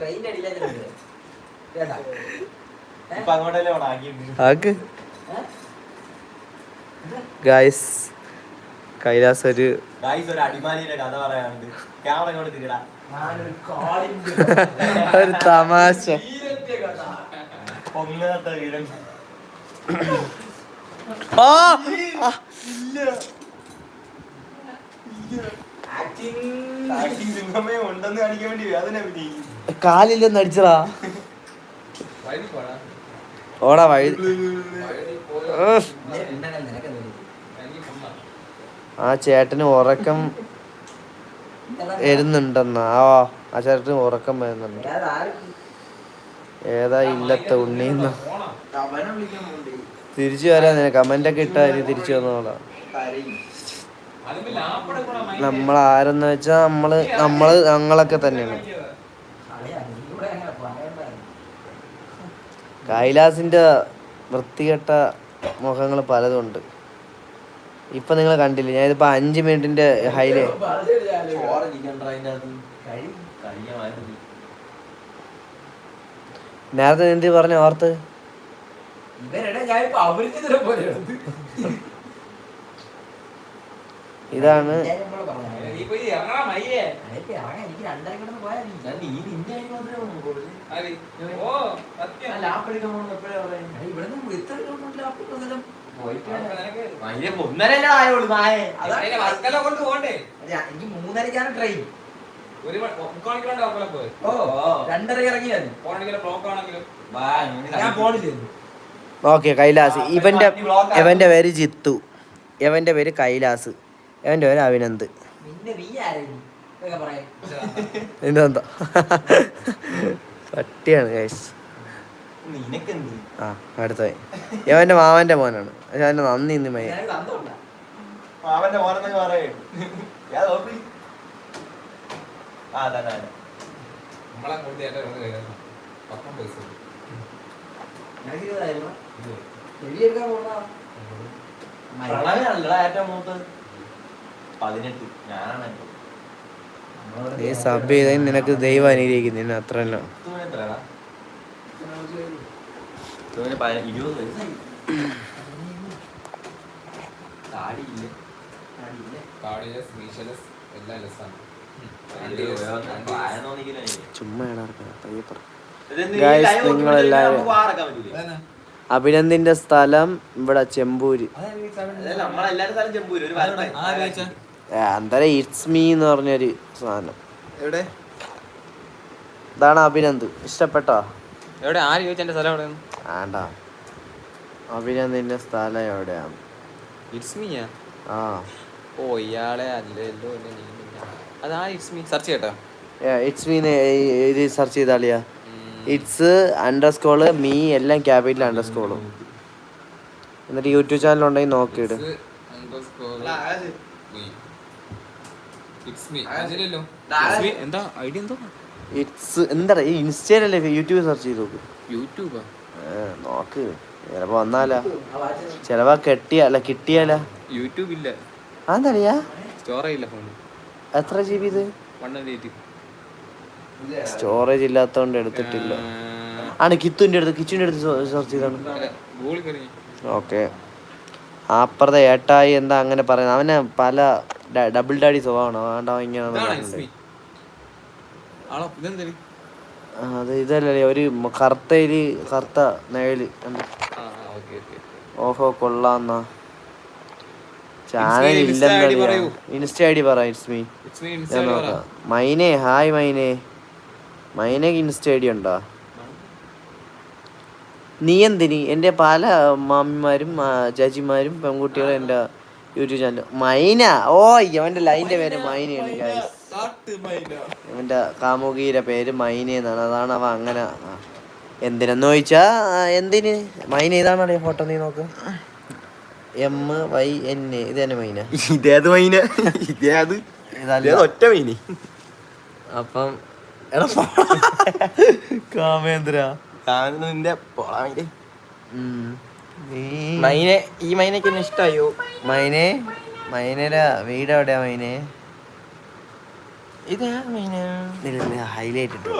Train ആക്ക്. Guys Kailas ഒരു guys ഒരു തമാശ. വീരന്റെ കഥ. പൊങ്ങാത്ത വീരൻ. ആ! ആക്ടിങ് ആക്ടിങ് സിംഹമേ ഉണ്ടെന്ന് കാണിക്കാൻ വേണ്ടി വേദന അഭിനയിക്കും. കാലില്ലെന്ന് അടിച്ചടാ. ഓടാ വഴി. ആ ചേട്ടന് ഉറക്കം വരുന്നുണ്ടെന്നാ. ആ ആ ചേട്ടന് ഉറക്കം വരുന്നുണ്ട്. ഏതാ ഇല്ലത്തെ ഉണ്ണിന്ന്? തിരിച്ചു വരാ കമന്റ് ഒക്കെ ഇട്ടാ തിരിച്ചു വന്നോളാം. നമ്മൾ ആരെന്ന് വെച്ചാൽ നമ്മൾ നമ്മൾ ഞങ്ങളൊക്കെ തന്നെയാണ്. കൈലാസിന്റെ വൃത്തികെട്ട മുഖങ്ങൾ പലതുണ്ട്. ഉണ്ട് ഇപ്പൊ നിങ്ങൾ കണ്ടില്ലേ? ഞാനിപ്പോ അഞ്ച് മിനിറ്റിന്റെ ഹൈലേ നേരത്തെ എന്ത് പറഞ്ഞ ഓർത്ത് ഇവരുടെ ഞാൻ പോലെയാണ് ഇതാണ് മൂന്നരക്കാണ് ട്രെയിൻ ഒരു രണ്ടര ഇറങ്ങിയായിരുന്നു പോകണമെങ്കിലും ബ്ലോക്ക് ആണെങ്കിലും വാ, ഞാൻ ഓക്കെ കൈലാസ് ഇവന്റെ ഇവന്റെ പേര് ജിത്തു. ഇവന്റെ പേര് കൈലാസ്. ഇവന്റെ പേര് അഭിനന്ദ്. പറയാൻ. പട്ടിയാണ് ഗൈസ് നിനക്കെന്ത്? ആ അടുത്തായി ഇവന്റെ മാവന്റെ മോനാണ്. പക്ഷെ അവന്റെ നന്ദി ഇന്ന് മയ ഞാൻ ഞാൻ പ്രണവനല്ലടാ ഏറ്റവും മൂത്തത്. പതിനെട്ട്. ഞാനാണ് നീ സബ് ചെയ്ത നിനക്ക് ദൈവം അനുഗ്രഹിക്കുന്നു നിന്നെ അത്ര. ചുമ്മാ നിങ്ങളെല്ലാവരും-? അഭിനന്ദിന്റെ സ്ഥലം ഇവിടെ ചെമ്പൂര്. അതല്ല, നമ്മളെല്ലാരും സ്ഥലം? ചെമ്പൂര് അന്തരം ഇറ്റ്സ് മീ എന്ന് പറഞ്ഞൊരു സാധനം. എവിടെ? ഇതാണ് അഭിനന്ദ്. ഇഷ്ടപ്പെട്ടോ? എവിടെ? ആര് ചോദിച്ച എന്റെ സ്ഥലം എവിടെ ആണ്ട. അഭിനന്ദിന്റെ സ്ഥലം എവിടെയാണ്? ഇറ്റ്സ് മീ ആ? ഓ ഇയാളെ അല്ലല്ലോ അത് ആ ഇറ്റ്സ് മീ സെർച്ച് ചെയ്യട്ടോ ഇറ്റ്സ് മീ ഇത് സെർച്ച് ചെയ്താളിയാ. ഇറ്റ്സ് അണ്ടർ സ്കോൾ മീ എല്ലാം ക്യാപിറ്റൽ അണ്ടർ സ്കോൾ എന്നിട്ട് യൂട്യൂബ് ചാനൽ ഉണ്ടെങ്കിൽ നോക്കിയിട്. എന്താ? ഐഡി എന്തോ? ഇറ്റ്സ് എന്താ ഈ ഇൻസ്റ്റയിലല്ലേ യൂട്യൂബ് സെർച്ച് ചെയ്ത് നോക്ക്. യൂട്യൂബാ നോക്ക്. ചിലപ്പോ വന്നാലാ. ചിലപ്പോ കെട്ടിയാല കിട്ടിയാല. യൂട്യൂബ് ഇല്ല. അതെന്താ സ്റ്റോറേജ് ഫോണിൽ എത്ര ജി ബി ഇത്? സ്റ്റോറേജ് ഇല്ലാത്തോണ്ട് എടുത്തിട്ടില്ല. ആണ് കിത്തുവിന്റെ അടുത്ത് കിച്ചുവിന്റെ അടുത്ത് സെർച്ച് ചെയ്താണ്. ഓക്കെ. അപ്പുറത്തെ ഏട്ടായി എന്താ അങ്ങനെ പറയുന്നത്? അവനെ പല ഡബിൾ ഡാഡി സ്വഭാവമാണ്. വേണ്ട ഇങ്ങനെ അത് ഇതല്ലേ ഒരു കറുത്തയിൽ കറുത്ത നെയിൽ ഓഹോ കൊള്ളാന്ന. ചാനൽ ഇല്ലെന്ന്. ഇൻസ്റ്റ ഐ ഡി പറ ഇറ്റ്സ് മീ ഞാൻ നോക്കാം. മൈനെ ഹായ് മൈനെ. മൈനക്ക് ഇൻസ്റ്റ ഐ ഡി ഉണ്ടോ? നീ എന്തിനി? എന്റെ പല മാമിമാരും ചേച്ചിമാരും പെൺകുട്ടികളും എന്റെ യൂട്യൂബ് ചാനൽ മൈന. ഓ അവന്റെ ലൈന്റെ പേര് മൈനയാണ് guys. അവന്റെ കാമുകിയുടെ പേര് മൈന എന്നാണ്. അതാണ് അവ അങ്ങനെ. എന്തിനെന്ന് ചോദിച്ചാ എന്തിന്? മൈന ഇതാണോ ഫോട്ടോ നീ നോക്ക്? എം വൈ എൻ എ ഇത് തന്നെ മൈന. ഇതേത് മൈന? ഇതേത്? ഒറ്റ മൈന. അപ്പം എടാ കാമേന്ദ്ര. ഞാൻ നിന്റെ പോളാ മൈനെ ഈ മൈനയ്ക്ക് എന്നെ ഇഷ്ടായോ? മൈനെ മൈനയുടെ വീട് എവിടെയാ മൈനെ? ഇതാ മൈന. ഹൈലൈറ്റ് ഇട്ടു.